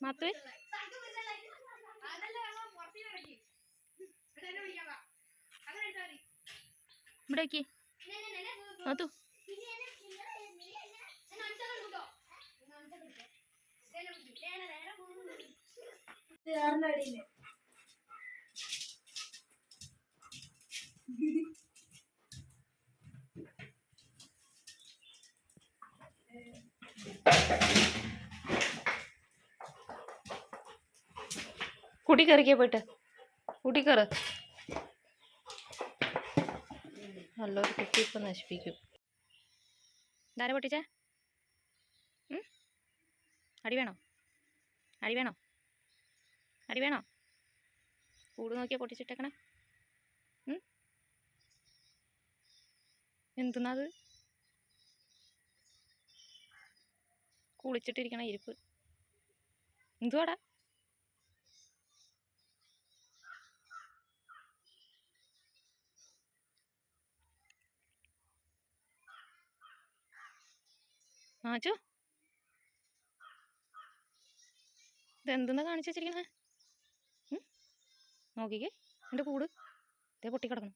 മാത്തുവേ ഇവിടെ Thank മാത്തു കൂട്ടി കയറിക്കേ പോയിട്ട്. കൂട്ടി കയറ് നല്ലൊരു കുട്ടി ഇപ്പം നശിപ്പിക്കും. ഇതാരെ പൊട്ടിച്ചേ? അടി വേണോ? അടി വേണോ? അടി വേണോ? കൂട് നോക്കിയാ പൊട്ടിച്ചിട്ടേക്കണേ. എന്തുന്നത് കുളിച്ചിട്ടിരിക്കണ ഇരിപ്പ്. എന്തുവാടാ? ആച്ചോ ഇതെന്തെന്നാ കാണിച്ചു വെച്ചിരിക്കണേ? നോക്കിക്കേ. എന്റെ കൂട്. ഇതേ പൊട്ടിക്കിടക്കണം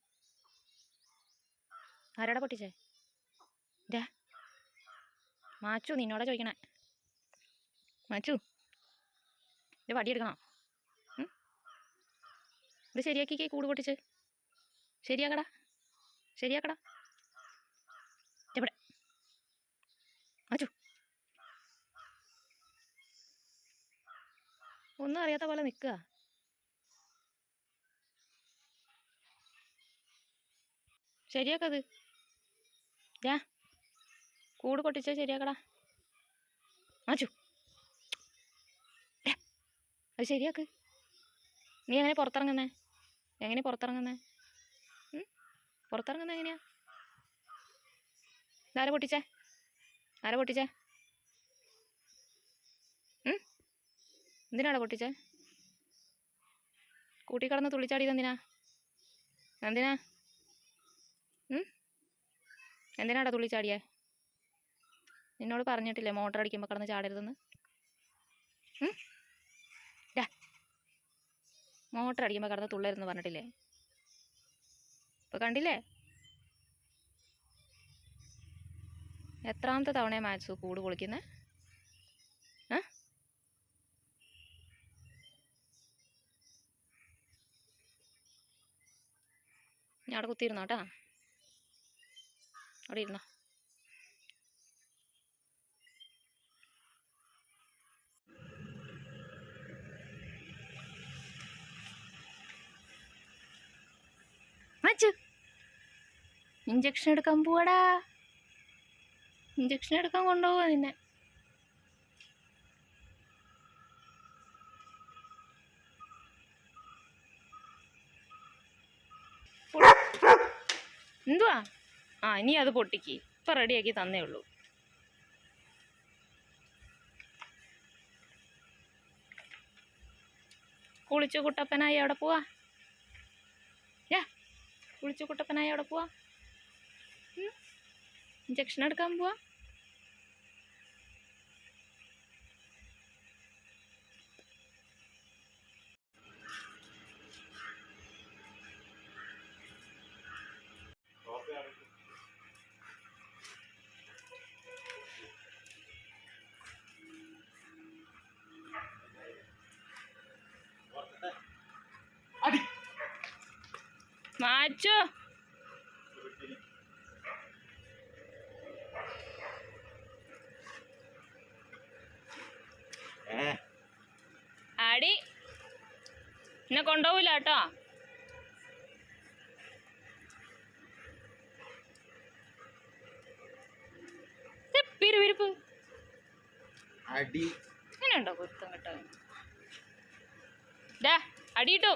ആരാടാ പൊട്ടിച്ചേ? ഇതാ മാച്ചു നിന്നോടാ ചോദിക്കണേ. മാച്ചു. ഇത് വടിയെടുക്കണോ? ഇത് ശരിയാക്കിക്കേ കൂട് പൊട്ടിച്ച്. ശരിയാക്കടാ. ശരിയാക്കടാ. എവിടെ മാച്ചു ഒന്നും അറിയാത്ത പോലെ നിൽക്കുക. ശരിയാക്കത് ഞാ കൂട് പൊട്ടിച്ച ശരിയാക്കടാ. മാച്ചു ഡാ, അത് ശരിയാക്ക്. നീ എങ്ങനെ പുറത്തിറങ്ങുന്നേ? എങ്ങനെ പുറത്തിറങ്ങുന്നേ? പുറത്തിറങ്ങുന്നെങ്ങനെയാ എങ്ങനെയാ? പൊട്ടിച്ചേ? ആരാ പൊട്ടിച്ചേ? എന്തിനാടാ പൊട്ടിച്ചേ? കൂട്ടി കിടന്ന് തുള്ളിച്ചാടിയത് എന്തിനാ? എന്തിനാ? എന്തിനാടാ തുള്ളിച്ചാടിയേ? നിന്നോട് പറഞ്ഞിട്ടില്ലേ മോട്ടർ അടിക്കുമ്പോൾ കടന്ന് ചാടരുതെന്ന്? മോട്ടർ അടിക്കുമ്പോൾ കടന്ന് തുള്ളരുതെന്ന് പറഞ്ഞിട്ടില്ലേ? ഇപ്പൊ കണ്ടില്ലേ? എത്രാമത്തെ തവണ മാത്സു കൂട് പൊളിക്കുന്നേ? ഞാൻ അവിടെ കുത്തിയിരുന്നോ കേട്ടാ? അവിടെ ഇരുന്നോ? ഇഞ്ചക്ഷൻ എടുക്കാൻ പോവാടാ. ഇഞ്ചക്ഷൻ എടുക്കാൻ കൊണ്ടുപോവാ നിന്നെ. എന്തുവാ? ആ ഇനി അത് പൊട്ടിക്ക്. ഇപ്പൊ റെഡിയാക്കി തന്നേ ഉള്ളൂ. കുളിച്ചു കുട്ടപ്പനായി അവിടെ പോവാ. യാ കുളിച്ചു കുട്ടപ്പനായി അവിടെ പോവാ. ഇഞ്ചക്ഷൻ എടുക്കാൻ പോവാ. മാച്ചോ ആടി. എന്നെ കൊണ്ടുപോവില്ല കേട്ടോ. പിരുവിരിപ്പ് അടി. ഇങ്ങനെയുണ്ടോ കുത്തം കേട്ടോ അടിയിട്ടു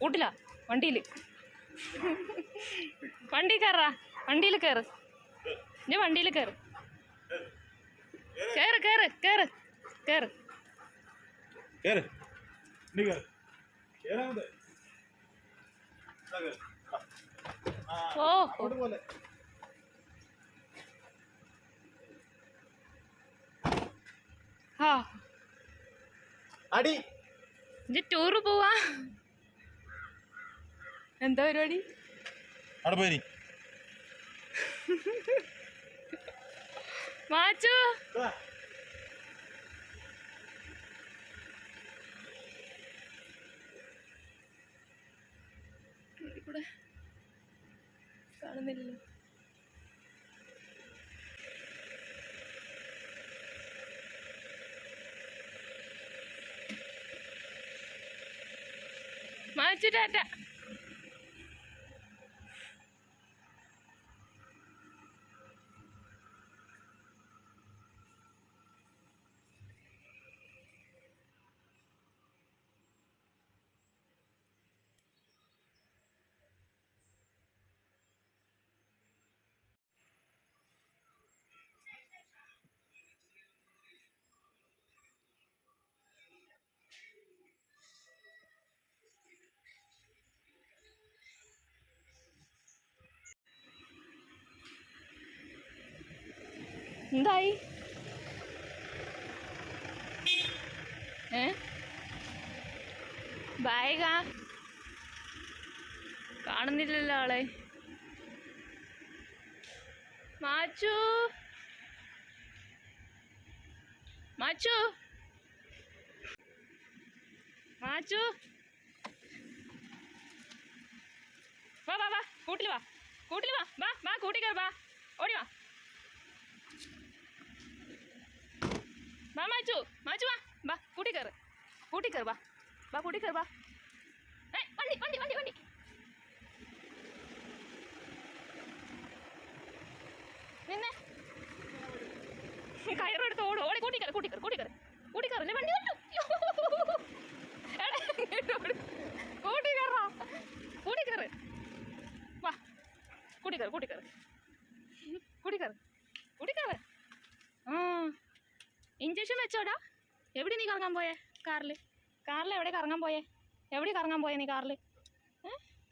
കൂട്ടില്ല വണ്ടിയിൽ വണ്ടി കയറാ വണ്ടിയിൽ കയറ് ഞാൻ വണ്ടിയിൽ കയറ് കയറ് കയറ് കയറ് കയറ് കേറാമത് ഓ. ആ. അടി. ഇജ്ജ് ടൂറ് പോവാ. എന്താ പരിപാടി? മാച്ചു. ഇവിടെ കാണുന്നില്ലല്ലോ. മാച്ചു ടാറ്റ എന്തായി? ഏ? കാണുന്നില്ലല്ലോ ആളെ. മാച്ചു? മാച്ചു? മാച്ചു? വാ വാ വാ കൂട്ടിൽ വാ. കൂട്ടിൽ വാ. വാ വാ കൂട്ടിക്കർ വാ. ഓടി വാ. വാ മാച്ചു മാച്ചു വാ. വാ കൂട്ടി കയറ്. കൂട്ടി കയറ് വാ. വാ കൂട്ടി കയറ് വാ. ഏ വണ്ടി വണ്ടി വണ്ടി വണ്ടി. നിന്നെ. കയറെടുത്ത് ഓടും ഓടി കൂട്ടി കയറി കൂട്ടി കയറി കൂട്ടി കയറി. കൂട്ടി കയറില്ലേ വണ്ടി കണ്ടു. കൂട്ടി കയറാ. കൂട്ടി കയറ്. വാ കൂടി കയറ് കൂട്ടി കയറ്. കൂടി കയറ് കൂടി കയറ്. ആ. ഇഞ്ചക്ഷൻ വെച്ചോടാ. എവിടെ നീ കറങ്ങാൻ പോയേ? കാറിൽ കാറിൽ എവിടെ കറങ്ങാൻ പോയേ? എവിടെ കറങ്ങാൻ പോയേ നീ കാറിൽ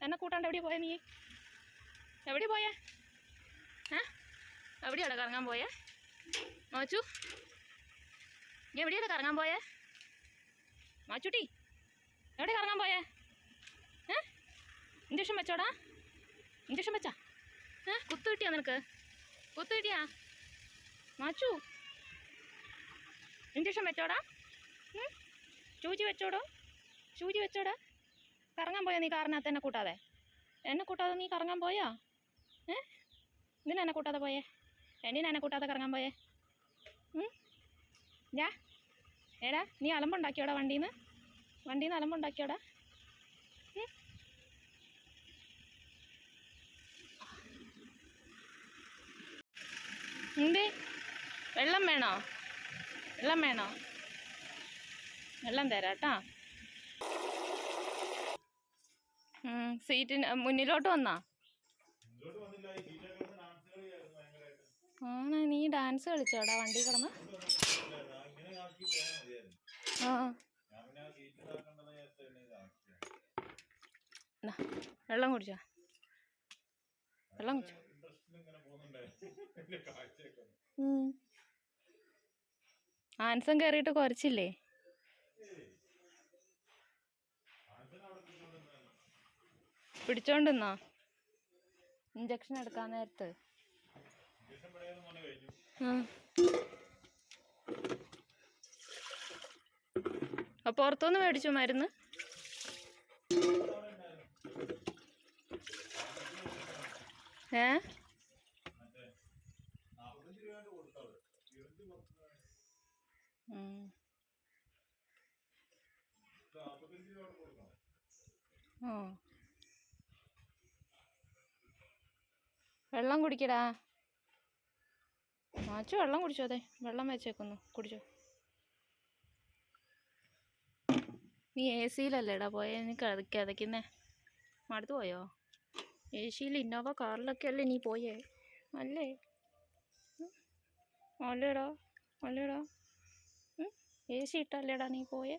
എന്നെ കൂട്ടാണ്ട് എവിടെ പോയേ നീ? എവിടെ പോയേ? ഏ? എവിടെയാണ് കറങ്ങാൻ പോയേ? മാച്ചു? എവിടെയാണ് കറങ്ങാൻ പോയേ? മാച്ചുട്ടി എവിടെ കറങ്ങാൻ പോയേ? ഏ? ഇഞ്ചക്ഷൻ വെച്ചോടാ. ഇഞ്ചക്ഷൻ വെച്ചാ? ഏ? കുത്തു കിട്ടിയാ നിനക്ക്? കുത്തു കിട്ടിയാ? മാച്ചു ഇഞ്ചക്ഷൻ വെച്ചോടാ. ചൂചി വെച്ചോടോ? ചൂചി വെച്ചോടാ. കറങ്ങാൻ പോയാ നീ കാറിനകത്ത് എന്നെ കൂട്ടാതെ? എന്നെ കൂട്ടാതെ നീ കറങ്ങാൻ പോയോ? ഏ? എന്തിനാ എന്നെ കൂട്ടാതെ പോയേ? എന്തിനാ എന്നെ കൂട്ടാതെ കറങ്ങാൻ പോയേ? ഞാ? ഏടാ നീ അലമ്പുണ്ടാക്കിയോടാ വണ്ടിന്ന്? വണ്ടിന്ന് അലമ്പുണ്ടാക്കിയോടാ? എന്ത് എന്തേ? വെള്ളം വേണോ? വെള്ളം വേണോ? വെള്ളം തരാം കേട്ടാ സീറ്റിന് മുന്നിലോട്ട് വന്നാ? ആണ് നീ ഡാൻസ് കളിച്ചോടാ വണ്ടി കിടന്ന്? വെള്ളം കുടിച്ചോ. വെള്ളം കുടിച്ചോ. ആൻസം കയറിയിട്ട് കുറച്ചില്ലേ പിടിച്ചോണ്ടിന്നാ? ഇഞ്ചക്ഷൻ എടുക്കാൻ നേരത്ത്. അപ്പോൾ പുറത്തുനിന്ന് മേടിച്ചു മരുന്ന്? ഏ? വെള്ളം കുടിക്കടാ. മാച്ചു വെള്ളം കുടിച്ചോ അതെ. വെള്ളം വെച്ചേക്കുന്നു. കുടിച്ചോ. നീ എ സിയിലല്ലേടാ പോയ? നീ കിത കിതയ്ക്കുന്നേ. മടുത്തു പോയോ? എ സിയിൽ ഇന്നോവ കാറിലൊക്കെ അല്ലേ നീ പോയേ? അല്ലേ. അല്ലേടാ. അല്ലേടാ. ഏ സി ഇട്ടല്ലേടാ നീ പോയെ?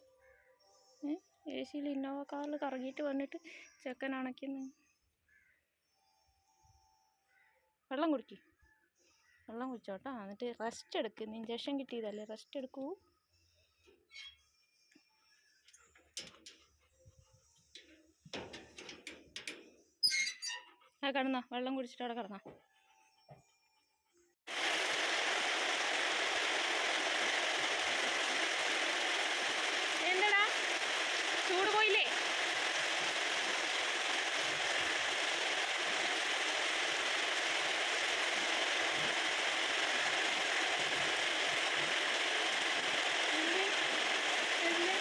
ഏ? സിയിൽ ഇന്നോവ കാറിൽ കറങ്ങിയിട്ട് വന്നിട്ട് ചെക്കൻ അണയ്ക്കുന്നു. വെള്ളം കുടിക്കി. വെള്ളം കുടിച്ചോട്ടോ. എന്നിട്ട് റെസ്റ്റ് എടുക്കുന്നു ഇഞ്ചക്ഷൻ കിട്ടിയതല്ലേ? റെസ്റ്റ് എടുക്കൂ. ആ കിടന്നാ. വെള്ളം കുടിച്ചിട്ട് അവിടെ കിടന്നാ. ചൂട് പോയില്ലേ എന്ത്? എന്ത്?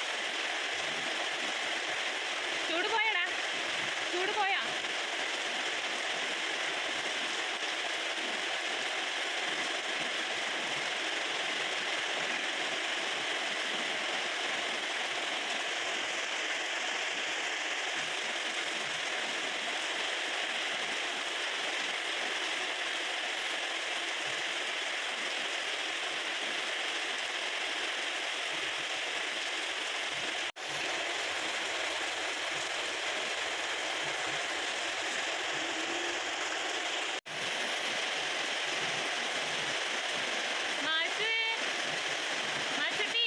ചൂട് പോയടാ ചൂട് പോയാ മാഷ് മാഷുട്ടി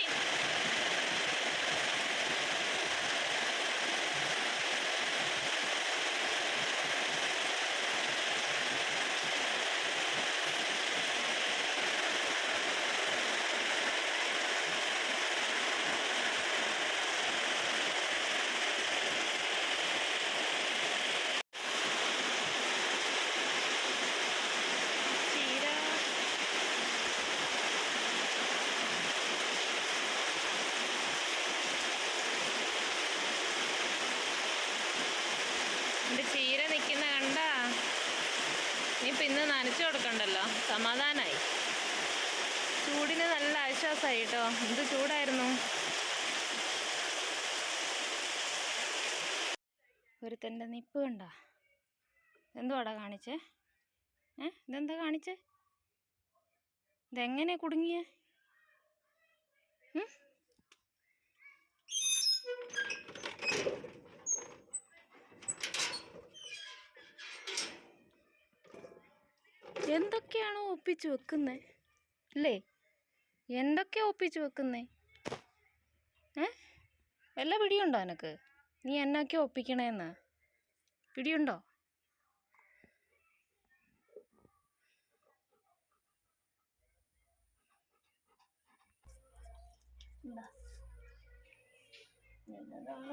ചീര എന്റെ ചീര നിൽക്കുന്ന കണ്ട ഇനിയിപ്പോൾ ഇന്ന് നനച്ചു കൊടുക്കണ്ടല്ലോ സമാധാനായി ചൂടിന് ആശ്വാസമായി കേട്ടോ എന്ത് ചൂടായിരുന്നു? ഒരുത്തന്റെ നിപ്പ് കണ്ടോ? എന്തുവാടാ കാണിച്ചേ? ഏ? ഇതെന്താ കാണിച്ചേ? ഇതെങ്ങനെ കുടുങ്ങിയ? എന്തൊക്കെയാണോ ഒപ്പിച്ച് വെക്കുന്നേ? അല്ലേ എന്തൊക്കെയാ ഒപ്പിച്ച് വെക്കുന്നേ? ഏ? വല്ല പിടിയുണ്ടോ എനക്ക് നീ എന്നൊക്കെ ഒപ്പിക്കണേന്ന്? പിടിയുണ്ടോ?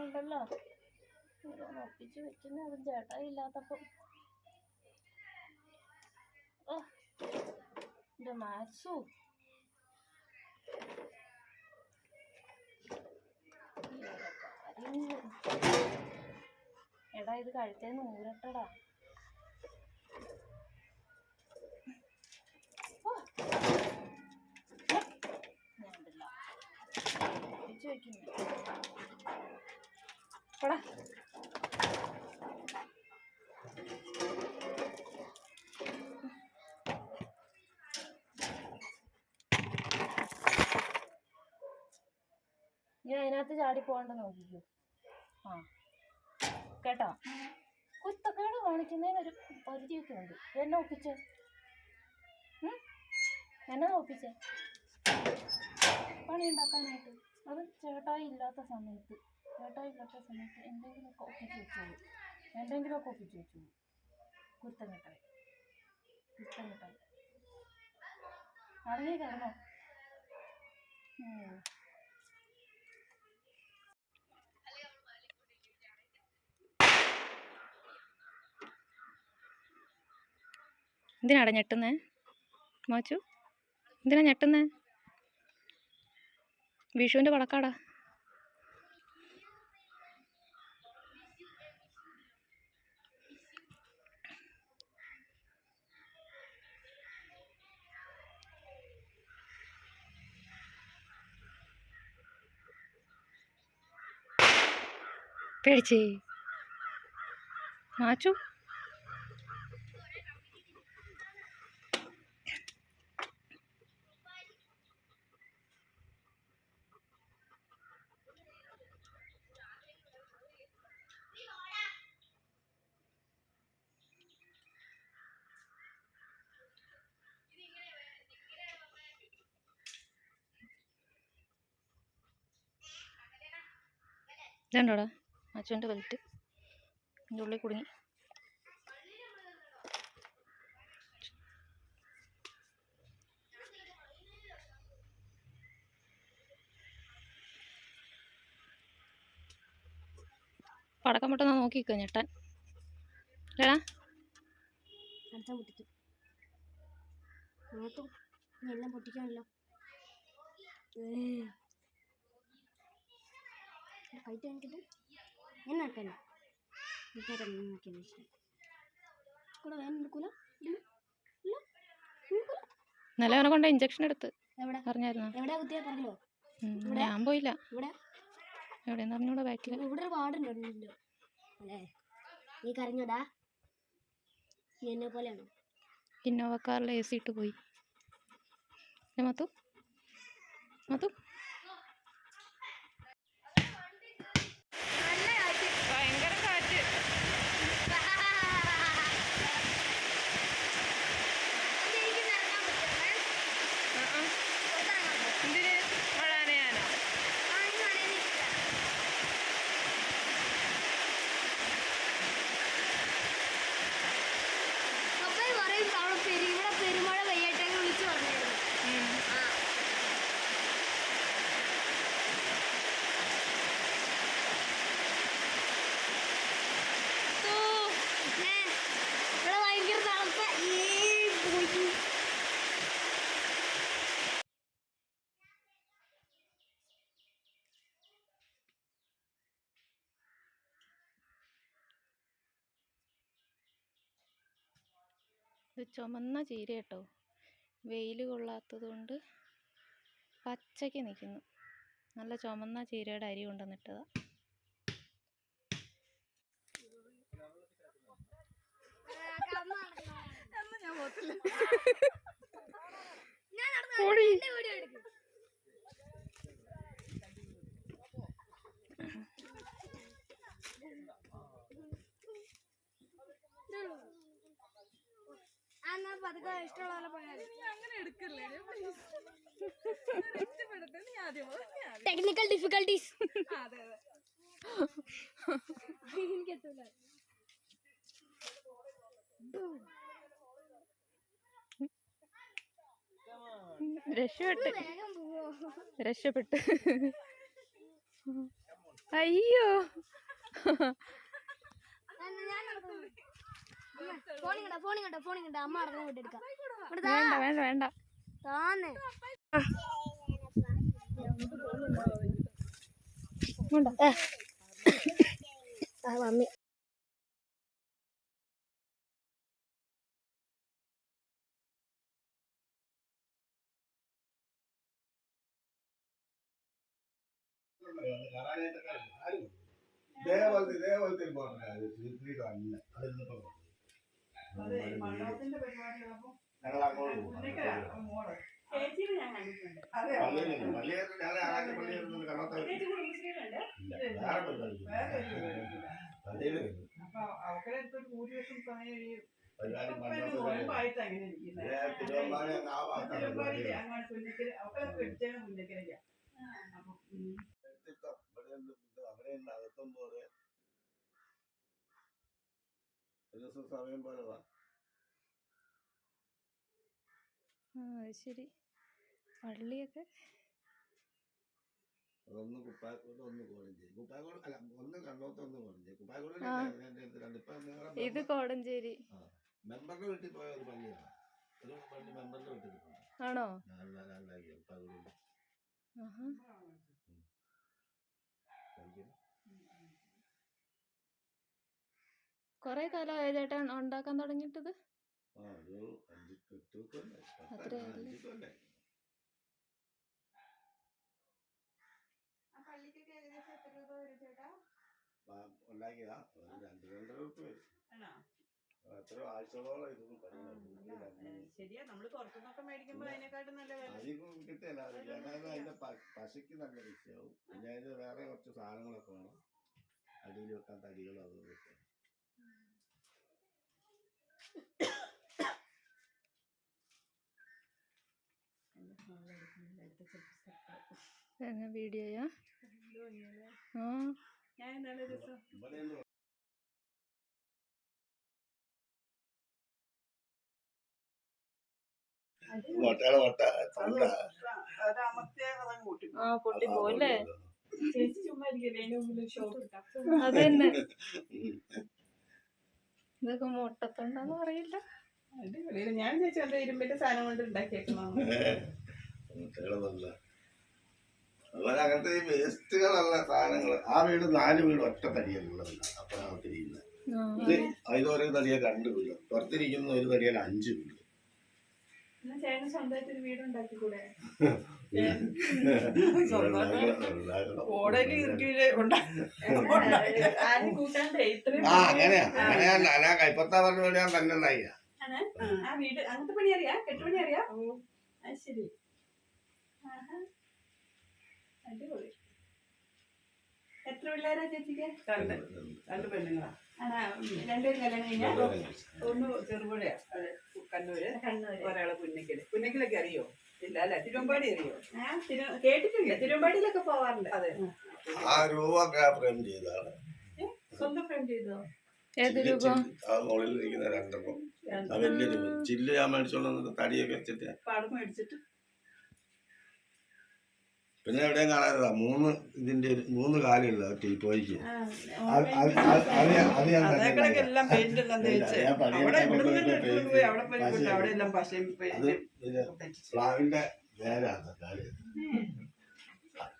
ഉണ്ടല്ലോ ഓരോന്ന് ഒപ്പിച്ച് വെക്കുന്ന. അതും ചേട്ടാ ഇല്ലാത്തപ്പം. ഓ എന്റെ മാത്സു. എടാ ഇത് ഓ. ഞാനുണ്ടല്ലോ. ഒപ്പിച്ച് വെക്കുന്നു പോടാ നീ അതിനകത്ത് ചാടി പോകണ്ട നോക്കിക്കോ. ആ. കേട്ടോ? കുത്തക്കേട് കാണിക്കുന്നതിന് ഒരു പരിധിയൊക്കെ ഉണ്ട്. എന്നെ ഒപ്പിച്ചേ? എന്നെ ഒപ്പിച്ചേ? പണി ഉണ്ടാക്കാനായിട്ട്. അത് ചേട്ടായി ഇല്ലാത്ത സമയത്ത് ചേട്ടായി ഇല്ലാത്ത സമയത്ത് എന്തെങ്കിലുമൊക്കെ ഒപ്പിച്ച് വെച്ചോളൂ. എന്തെങ്കിലുമൊക്കെ ഒപ്പിച്ച് വെച്ചോളൂ. കുത്തം കിട്ടായി കുത്തം കിട്ടായി അടങ്ങി എന്തിനാടാ ഞെട്ടുന്നേ? മാച്ചു എന്തിനാ ഞെട്ടുന്നേ? വിഷുവിന്റെ പടക്കാടാ. പേടിച്ചേ? മാച്ചു? ഇതുണ്ടോടാ? അച്ഛന്റെ വെൽറ്റ് എന്റെ ഉള്ളിൽ കുടുങ്ങി. പടക്കം പൊട്ടുന്ന നോക്കി നിൽക്കുക ഞെട്ടാൻ. അല്ലേടാ പൊട്ടിക്കും എല്ലാം പൊട്ടിക്കാണല്ലോ. കൈറ്റ് കാണിക്കട്ടെ ഞാൻ നടക്കണ്ട ഇഷ്ടം കൂടെ വേണം എടുക്കൂല. ഇന്നലെ അവനെ കൊണ്ട് ഇഞ്ചക്ഷൻ എടുത്ത്. അറിഞ്ഞായിരുന്നോ? ഞാൻ പോയില്ല. എവിടെയെന്ന് പറഞ്ഞൂടെ ബാക്കിൽ ഇവിടെ ഒരു വാർഡുണ്ടല്ലോ അല്ലേ? നീ കരഞ്ഞോടാ. നീ എന്നെ പോലെയാണോ? ഇന്നോവ കാറിൽ എ സി ഇട്ട് പോയി. മത്തു. മത്തു ഭയങ്കര കാറ്റ് ആ, ആ. എന്തിന് മഴ നനയാനോ പപ്പായ പറയും അവിടെ പെരു ഇവിടെ പെരുമഴ പെയ്യട്ടെ എന്ന് വിളിച്ചു പറഞ്ഞായിരുന്നു ഉം. തൂ. ഏ, ഇവിടെ ഭയങ്കര തണുപ്പ ഏ, പോയി. ഇത് ചുമന്ന ചീര കേട്ടോ. വെയിൽ കൊള്ളാത്തത് കൊണ്ട് പച്ചയ്ക്ക് നിൽക്കുന്നു നല്ല ചുമന്ന ചീരയുടെ അരി കൊണ്ടുവന്നിട്ടതാ. പൊടി. ആ, എന്നാ പതുക്കെ ഇഷ്ടമുള്ള പോലെ പോയാൽ ടെക്നിക്കൽ ഡിഫിക്കൽട്ടീസ് എനിക്കെത്തൂല. രക്ഷപ്പെട്ട്. രക്ഷപ്പെട്ട്. അയ്യോ. ഫോണിങ്ങണ്ട ഫോണിങ്ങണ്ട ഫോണിങ്ങണ്ട അമ്മ നടന്നു പോയിട്ട് എടുക്കാം ഇവിടെ വേണ്ട വേണ്ട വേണ്ട താന്നേ മമ്മി ഇതേപോലത്തെ ഇതേപോലത്തെ ഒരു ബോർഡർ അത് തീർച്ചയായിട്ടും അല്ല അതിന്നിപ്പോ ഞങ്ങൾ അങ്ങോട്ട് പോകും പള്ളിയിലുണ്ട് പള്ളിയൊക്കെ ഞാൻ ആരാധ്യ പള്ളിയിലുണ്ട് കണ്ണത്ത ഇല്ല വേറെ പരിപാടി പള്ളിയിൽ പരിപാടി മണ്ഡപത്തിൽ തിരുവമ്പാടി ആ ഭാഗത്താണ് പരിപാടി വ്യക്തിത്വം ഇവിടെയുണ്ട് ഇത് അവിടെയുണ്ട് അകത്തൊന്നും ഒരേ ഒരു ദിവസം സമയം പോലെ വാ ശരി. പള്ളിയൊക്കെ ഒന്ന് കുപ്പായക്കോട് ഒന്ന് കോടഞ്ചേരി കുപ്പായക്കോട് അല്ല ഒന്ന് കണ്ണോത്ത് ഒന്ന് കോടഞ്ചേരി കുപ്പായക്കോട് ഇത് കോടഞ്ചേരി മെമ്പറിന്റെ വീട്ടിൽ പോയ ഒരു പള്ളിയാണ് ഒരു പള്ളി മെമ്പറിന്റെ വീട്ടിൽ പോയി. ആണോ? കുപ്പായക്കോട് കൊറേ കാലമായ ചേട്ടാ ഉണ്ടാക്കാൻ തുടങ്ങിയിട്ടത്? ഉണ്ടാക്കിയതാ. ഒരു രണ്ട് രണ്ടര ഉറുപ്പ് വരും. എത്ര ആഴ്ചകളോളം ഇതൊന്നും പണിയാണ് ശരിയാ. നമ്മൾ പുറത്തുനിന്നൊക്കെ മേടിക്കുമ്പോ അതിനെക്കാട്ടും നല്ല വില. അധികം കിട്ടില്ല. അതായത് അതിന്റെ പ- പശയ്ക്ക് നല്ല വിഷയവും പിന്നെ അതിന് വേറെ കുറച്ച് സാധനങ്ങളൊക്കെ വേണം. അടിയിൽ വെക്കാൻ തടികളും അതും ഇതൊക്കെ എന്റെ ഫോണിൽ എടുക്കുന്നില്ല അടുത്ത ചിലപ്പോൾ സ്റ്റക്ക് എന്നെ വീഡിയോയാ ആ ഞാൻ ഇന്നലെ ഒരു ദിവസം ഇവിടെ ഉണ്ട് ഒരമർത്തിയാൽ അതങ്ങ് കൂട്ടി ആ പൊട്ടി പോലെ അതന്നെ. ഇതൊക്കെ മുട്ടത്തുണ്ടെന്ന് അറിയില്ല അടിപൊളി ഞാൻ ചേച്ചി എന്താ ഇരുമ്പിന്റെ സാധനം കൊണ്ട് ഉണ്ടാക്കിയേക്കണോ കുട്ടികളൊന്നുമല്ല അതുപോലെ അങ്ങനത്തെ ഈ വേസ്റ്റുകളുള്ള സാധനങ്ങൾ ആ വീട് നാല് വീട് ഒറ്റ തടിയല്ലുള്ളതല്ല തിരിയുന്നത് ഇത് അതിൽ തടിയ തടിയെ രണ്ട് വീട്. പുറത്തിരിക്കുന്ന ഒരു തടിയാൽ അഞ്ച് വീട്. ചേട്ടൻ സ്വന്തമായിട്ട് ഒരു വീട് ഉണ്ടാക്കിക്കൂടെ? കൈപ്പത്താ പറഞ്ഞ പോലെ ഞാൻ തന്നെ ഉണ്ടായില്ല? ആ വീട് അങ്ങനത്തെ പണി അറിയാ കെട്ടുപണി അറിയാം. ശരി. അടിപൊളി. എത്ര പിള്ളേരാ ചേച്ചിക്ക്? രണ്ട്. രണ്ട് പെണ്ണുങ്ങളാ. ആണാ? രണ്ടുപേരും കല്യാണം കഴിഞ്ഞാൽ ഒന്ന് ചെറുപുഴയാ. കണ്ണൂര്. കണ്ണൂര്. ഒരാൾ പുന്നക്കൽ പുന്നക്കലൊക്കെ അറിയോ? ഇല്ല അല്ല? തിരുവമ്പാടി അറിയോ? കേട്ടിട്ടില്ല? തിരുവമ്പാടിയിലൊക്കെ പോവാറുണ്ട്. അതെ. ആ രൂപ ഫ്രെയിം ചെയ്താണ് സ്വന്തം ഫ്രണ്ട് ചെയ്തോ? ഏത് രൂപം? ആ മുകളിൽ ഇരിക്കുന്ന രണ്ടെണ്ണം. ആ വലിയ രൂപ. ചില്ല് ഞാൻ മേടിച്ചോണ്ട് തടിയൊക്കെ വെച്ചിട്ട് പാടം മേടിച്ചിട്ട് പിന്നെ എവിടെയും കാണാറില്ല മൂന്ന് ഇതിന്റെ ഒരു- മൂന്ന് കാലുള്ള ടീപ്പോയിക്ക് പ്ലാവിന്റെ നേരാണ് കാൽ.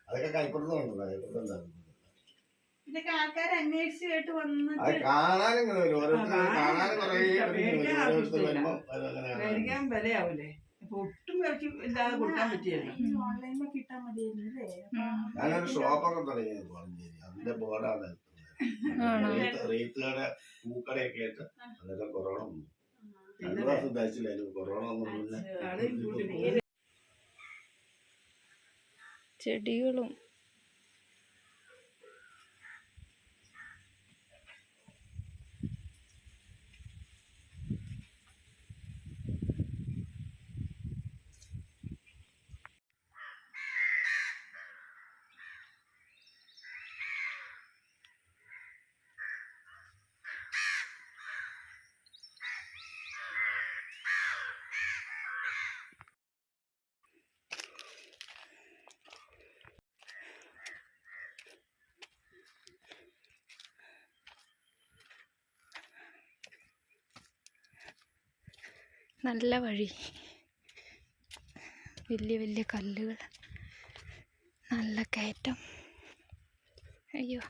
അതൊക്കെ കൈപ്പെടുന്നുണ്ടായിരുന്നു ഇതൊക്കെ ആൾക്കാർ അന്വേഷിച്ച് കേട്ട് വന്നിട്ട് കാണാനും കാണാനും കുറേ മേടിക്കാൻ വിലയാവൂലേ അപ്പൊ വിലക്ക് ഇല്ലാതെ കൊടുക്കാൻ പറ്റിയല്ലോ? ഓൺലൈനിൽ കിട്ടാൻ മതിയായിരുന്നു അല്ലേ? ഞാനൊരു ഷോപ്പൊക്കെ തുടങ്ങി വളഞ്ചേരി അതിന്റെ ബോർഡാണ് ആണോ? റീത്തുകട പൂക്കടയൊക്കെ ആയിട്ട് അതൊക്കെ കൊറോണ വന്നു. രണ്ടു തയ്ച്ചില്ലായിരുന്നു ഒന്നും ചെടികളും നല്ല വഴി. വലിയ വലിയ കല്ലുകൾ. നല്ല കയറ്റം. അയ്യോ.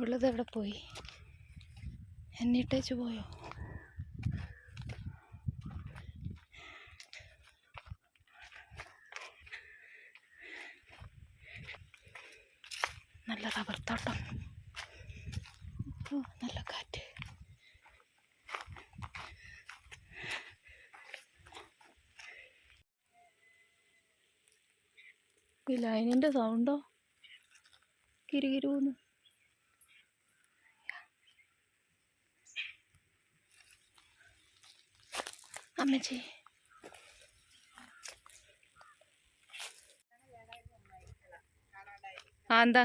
ഉള്ളത് എവിടെ പോയി? എന്നിട്ടേച്ച് പോയോ? നല്ല റബ്ബർ തോട്ടം. നല്ല കാറ്റ്. ഈ ലൈനിന്റെ സൗണ്ടോ കിരികിരൂന്ന് അമ്മച്ചി ആ എന്താ?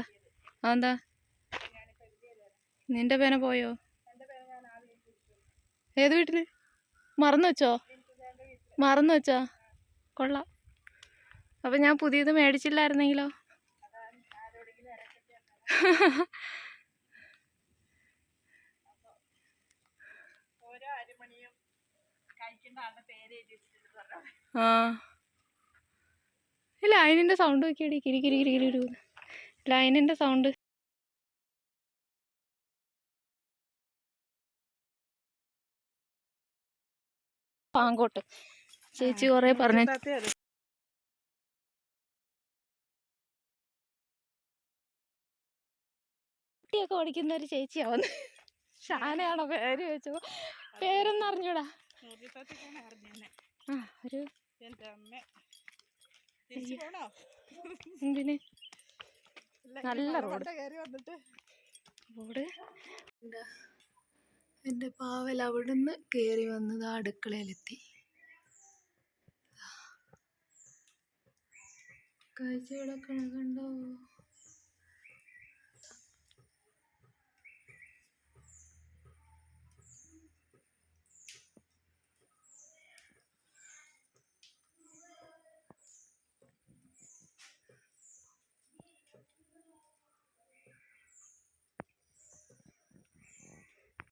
ആ എന്താ? നിന്റെ പേന പോയോ? ഏത് വീട്ടിൽ? മറന്നു വെച്ചോ? മറന്നു വെച്ചോ? കൊള്ളാം. അപ്പൊ ഞാൻ പുതിയത് മേടിച്ചില്ലായിരുന്നെങ്കിലോ? ആ. ലൈനിന്റെ സൗണ്ട് നോക്കിയടി. കിരി കിരി കിരി കിരി ലൈനിന്റെ സൗണ്ട്. പാങ്കോട്ട്. ചേച്ചി കുറേ പറഞ്ഞു കുട്ടിയൊക്കെ ഓടിക്കുന്ന ഒരു ചേച്ചിയാവുന്നു. ഷാനയാണോ പേര് ചോദിച്ചു പേരൊന്നും അറിഞ്ഞൂടാ. ആ ഒരു എന്റെ അമ്മ. തിരിച്ചു പോണോ? എന്തിന്? നല്ല റോഡ്. കയറി വന്നിട്ട്. റോഡ്? എന്റെ പാവൽ അവിടുന്ന് കേറി വന്നത് അടുക്കളയിലെത്തി. കാഴ്ചകളൊക്കെ കണ്ടോ?